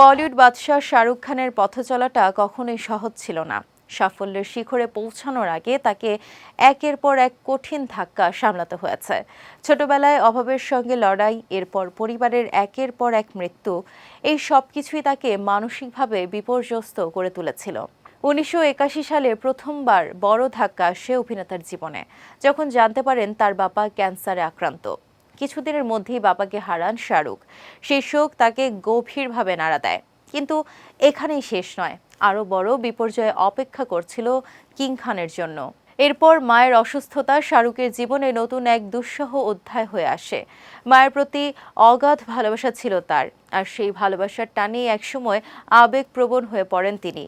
বলিউড বাদশাহ শাহরুখ খানের পথ চলাটা কখনোই সহজ ছিল না। সাফল্যের শিখরে পৌঁছানোর আগে তাকে একের পর এক কঠিন ধাক্কা সামলাতে হয়েছে। ছোটবেলায় অভাবের সঙ্গে লড়াই, এরপর পরিবারের একের পর এক মৃত্যু, এই সব কিছুই তাকে মানসিকভাবে বিপর্যস্ত করে তুলেছিল। উনিশশো একাশি সালে প্রথমবার বড় ধাক্কা আসে অভিনেতার জীবনে, যখন জানতে পারেন তার বাবা ক্যান্সারে আক্রান্ত। কিছুদিনের মধ্যেই বাবাকে হারান শাহরুখ। সেই শোক তাকে গভীরভাবে নাড়া দেয়। কিন্তু এখানেই শেষ নয়। আরও বড় বিপর্যয় অপেক্ষা করছিল কিং খানের জন্য। এরপর মায়ের অসুস্থতা শাহরুখের জীবনে নতুন এক দুঃসহ অধ্যায় হয়ে আসে। মায়ের প্রতি অগাধ ভালোবাসা ছিল তার। আর সেই ভালোবাসার টানেই একসময় আবেগপ্রবণ হয়ে পড়েন তিনি।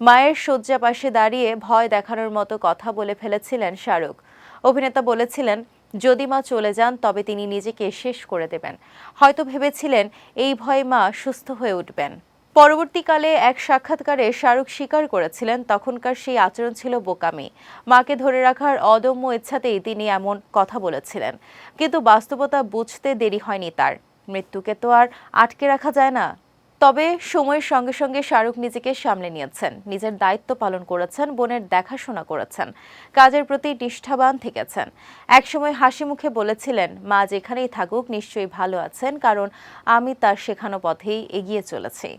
মায়ের শয্যা পাশে দাঁড়িয়ে ভয় দেখানোর মতো কথা বলে ফেলেছিলেন শাহরুখ। অভিনেতা বলেছিলেন যদি মা চলে যান, তবে তিনি নিজেকে শেষ করে দেবেন। হয়তো ভেবেছিলেন, এই ভয়ে মা সুস্থ হয়ে উঠবেন। পরবর্তীকালে এক সাক্ষাৎকারে শাহরুখ স্বীকার করেছিলেন, তখনকার সেই আচরণ ছিল বোকামি। মাকে ধরে রাখার অদম্য ইচ্ছাতেই তিনি এমন কথা বলেছিলেন। কিন্তু বাস্তবতা বুঝতে দেরি হয়নি তার। মৃত্যুকে তো আর আটকে রাখা যায় না। তবে সময়ের সঙ্গে সঙ্গে শাহরুখ নিজেকে সামলে নিয়েছেন। নিজের দায়িত্ব পালন করেছেন, বোনের দেখাশোনা করেছেন। কাজের প্রতি নিষ্ঠাবান থেকেছেন। একসময় হাসি মুখে বলেছিলেন, মা যেখানেই থাকুক, নিশ্চয়ই ভালো আছেন, কারণ আমি তার শেখানো পথেই এগিয়ে চলেছি।